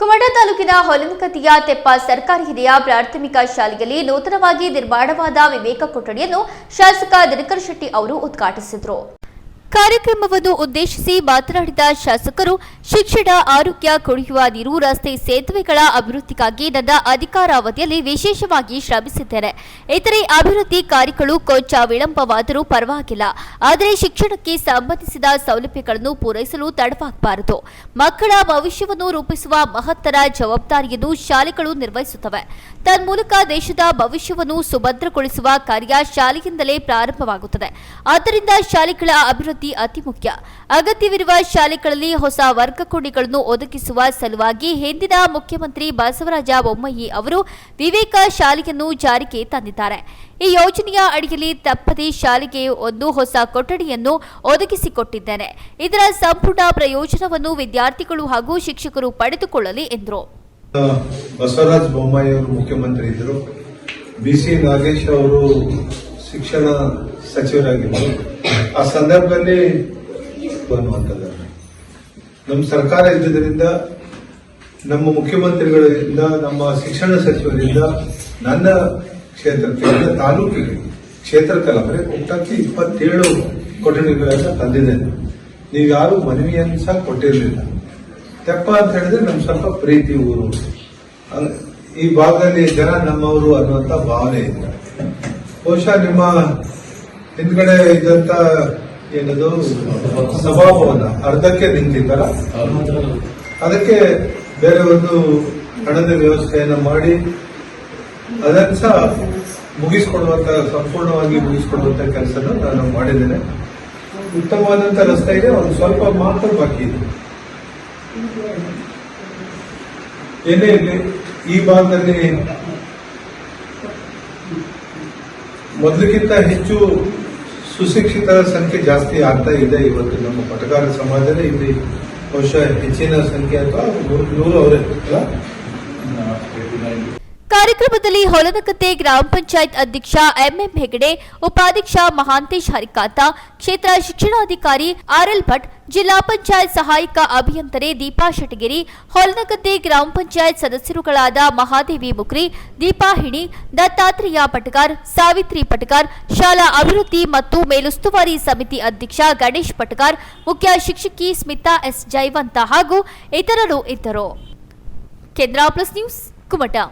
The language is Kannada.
ಕುಮಟಾ ತಾಲೂಕಿನ ಹೊಲನಕತಿಯ ತೆಪ್ಪ ಸರ್ಕಾರಿ ಹಿರಿಯ ಪ್ರಾಥಮಿಕ ಶಾಲೆಯಲ್ಲಿ ನೂತನವಾಗಿ ನಿರ್ಮಾಣವಾದ ವಿವೇಕ ಕೊಠಡಿಯನ್ನು ಶಾಸಕ ದಿನಕರ್ ಶೆಟ್ಟಿ ಅವರು ಉದ್ಘಾಟಿಸಿದರು. ಕಾರ್ಯಕ್ರಮವನ್ನು ಉದ್ದೇಶಿಸಿ ಮಾತನಾಡಿದ ಶಾಸಕರು, ಶಿಕ್ಷಣ, ಆರೋಗ್ಯ, ಕುಡಿಯುವ ನೀರು, ರಸ್ತೆ ಸೇತುವೆಗಳ ಅಭಿವೃದ್ಧಿಗಾಗಿ ನನ್ನ ಅಧಿಕಾರಾವಧಿಯಲ್ಲಿ ವಿಶೇಷವಾಗಿ ಶ್ರಮಿಸಿದ್ದೇನೆ. ಇತರೆ ಅಭಿವೃದ್ಧಿ ಕಾರ್ಯಗಳು ಕೊಂಚ ವಿಳಂಬವಾದರೂ ಪರವಾಗಿಲ್ಲ. ಆದರೆ ಶಿಕ್ಷಣಕ್ಕೆ ಸಂಬಂಧಿಸಿದ ಸೌಲಭ್ಯಗಳನ್ನು ಪೂರೈಸಲು ತಡವಾಗಬಾರದು. ಮಕ್ಕಳ ಭವಿಷ್ಯವನ್ನು ರೂಪಿಸುವ ಮಹತ್ತರ ಜವಾಬ್ದಾರಿಯನ್ನು ಶಾಲೆಗಳು ನಿರ್ವಹಿಸುತ್ತವೆ. ತನ್ಮೂಲಕ ದೇಶದ ಭವಿಷ್ಯವನ್ನು ಸುಭದ್ರಗೊಳಿಸುವ ಕಾರ್ಯ ಶಾಲೆಯಿಂದಲೇ ಪ್ರಾರಂಭವಾಗುತ್ತದೆ. ಆದ್ದರಿಂದ ಶಾಲೆಗಳ ಅಭಿವೃದ್ಧಿ ಅತಿ ಮುಖ್ಯ. ಅಗತ್ಯವಿರುವ ಶಾಲೆಗಳಲ್ಲಿ ಹೊಸ ವರ್ಗಕೋಣೆಗಳನ್ನು ಒದಗಿಸುವ ಸಲುವಾಗಿ ಹಿಂದಿನ ಮುಖ್ಯಮಂತ್ರಿ ಬಸವರಾಜ ಬೊಮ್ಮಾಯಿ ಅವರು ವಿವೇಕ ಶಾಲೆಯನ್ನು ಜಾರಿಗೆ ತಂದಿದ್ದಾರೆ. ಈ ಯೋಜನೆಯ ಅಡಿಯಲ್ಲಿ ತಪ್ಪದೆ ಶಾಲೆಗೆ ಒಂದು ಹೊಸ ಕೊಠಡಿಯನ್ನು ಒದಗಿಸಿಕೊಟ್ಟಿದ್ದೇನೆ. ಇದರ ಸಂಪೂರ್ಣ ಪ್ರಯೋಜನವನ್ನು ವಿದ್ಯಾರ್ಥಿಗಳು ಹಾಗೂ ಶಿಕ್ಷಕರು ಪಡೆದುಕೊಳ್ಳಲಿ ಎಂದರು. ಬಸವರಾಜ ಬೊಮ್ಮಾಯಿ ಅವರು ಮುಖ್ಯಮಂತ್ರಿ ಇದ್ದರು. ಬಿ ಸಿ ನಾಗೇಶ್ ಅವರು ಶಿಕ್ಷಣ ಸಚಿವರಾಗಿದ್ದರು. ಆ ಸಂದರ್ಭದಲ್ಲಿ ಅನ್ನುವಂಥದ್ದು ನಮ್ಮ ಸರ್ಕಾರ ಇದ್ದುದರಿಂದ, ನಮ್ಮ ಮುಖ್ಯಮಂತ್ರಿಗಳಿಂದ, ನಮ್ಮ ಶಿಕ್ಷಣ ಸಚಿವರಿಂದ, ನನ್ನ ಕ್ಷೇತ್ರಕ್ಕೆ ತಾಲೂಕಿಗೆ ಕ್ಷೇತ್ರ ಬರೀ ಒಟ್ಟಾಗಿ ಇಪ್ಪತ್ತೇಳು ಕೊಠಡಿಗಳನ್ನು ತಂದಿದ್ದೇನೆ ನೀವು ಯಾರು ಮನವಿಯನ್ನು ಸಹ ಕೊಟ್ಟಿರಲಿಲ್ಲ. ತೆಪ್ಪ ಅಂತ ಹೇಳಿದ್ರೆ ನಮ್ ಸ್ವಲ್ಪ ಪ್ರೀತಿ ಊರು. ಈ ಭಾಗದಲ್ಲಿ ಜನ ನಮ್ಮವರು ಅನ್ನುವಂಥ ಭಾವನೆ ಇದೆ. ಬಹುಶಃ ನಿಮ್ಮ ಹಿಂದ್ಗಡೆ ಇದ್ದಂತ ಏನದು? ಸಭಾಭವನ. ಅರ್ಧಕ್ಕೆ ನಿಂತಿದ್ದಲ್ಲ? ಅದಕ್ಕೆ ಬೇರೆ ಒಂದು ಹಣದ ವ್ಯವಸ್ಥೆಯನ್ನ ಮಾಡಿ, ಅದನ್ನ ಸಹ ಮುಗಿಸ್ಕೊಡುವಂತ ಸಂಪೂರ್ಣವಾಗಿ ಮುಗಿಸ್ಕೊಡುವಂತ ಕೆಲಸನ ನಾನು ಮಾಡಿದ್ದೇನೆ. ಉತ್ತಮವಾದಂತ ರಸ್ತೆ ಇದೆ, ಒಂದು ಸ್ವಲ್ಪ ಮಾತ್ರ ಬಾಕಿ ಇದೆ. ಏನೇ ಇರಲಿ, ಈ ಭಾಗದಲ್ಲಿ ಮೊದಲಿಗಿಂತ ಹೆಚ್ಚು ಸುಶಿಕ್ಷಿತರ ಸಂಖ್ಯೆ ಜಾಸ್ತಿ ಆಗ್ತಾ ಇದೆ ಇವತ್ತು ನಮ್ಮ ಪಟಕಾರ ಸಮಾಜದಲ್ಲಿ. ಇಲ್ಲಿ ಬಹುಶಃ ಹೆಚ್ಚಿನ ಸಂಖ್ಯೆ ಅಥವಾ ನೂರು ಅವರೇ ಕಾರ್ಯಕ್ರಮದಲ್ಲಿ ಹೊಲನಕತ್ತೆ ಗ್ರಾಮ ಪಂಚಾಯತ್ ಅಧ್ಯಕ್ಷ ಎಂಎಂ ಹೆಗಡೆ, ಉಪಾಧ್ಯಕ್ಷ ಮಹಾಂತೇಶ್ ಹರಿಕಾಂತ, ಕ್ಷೇತ್ರ ಶಿಕ್ಷಣಾಧಿಕಾರಿ ಆರ್ಎಲ್ ಭಟ್, ಜಿಲ್ಲಾ ಪಂಚಾಯತ್ ಸಹಾಯಕ ಅಭಿಯಂತರೆ ದೀಪಾ ಶೆಟಗಿರಿ ಹೊಲನಕತ್ತೆ ಗ್ರಾಮ ಪಂಚಾಯತ್ ಸದಸ್ಯರುಗಳಾದ ಮಹಾದೇವಿ ಮುಕ್ರಿ, ದೀಪಾ ಹಿಣಿ, ದತ್ತಾತ್ರೇಯ ಪಟಗಾರ್, ಸಾವಿತ್ರಿ ಪಟಗಾರ್, ಶಾಲಾ ಅಭಿವೃದ್ಧಿ ಮತ್ತು ಮೇಲುಸ್ತುವಾರಿ ಸಮಿತಿ ಅಧ್ಯಕ್ಷ ಗಣೇಶ್ ಪಟಗಾರ್, ಮುಖ್ಯ ಶಿಕ್ಷಕಿ ಸ್ಮಿತಾ ಎಸ್ ಜೈವಂತ ಹಾಗೂ ಇತರರು ಇದ್ದರು. ಕೇಂದ್ರ ಪ್ಲಸ್ ನ್ಯೂಸ್ ಕುಮಟಾ.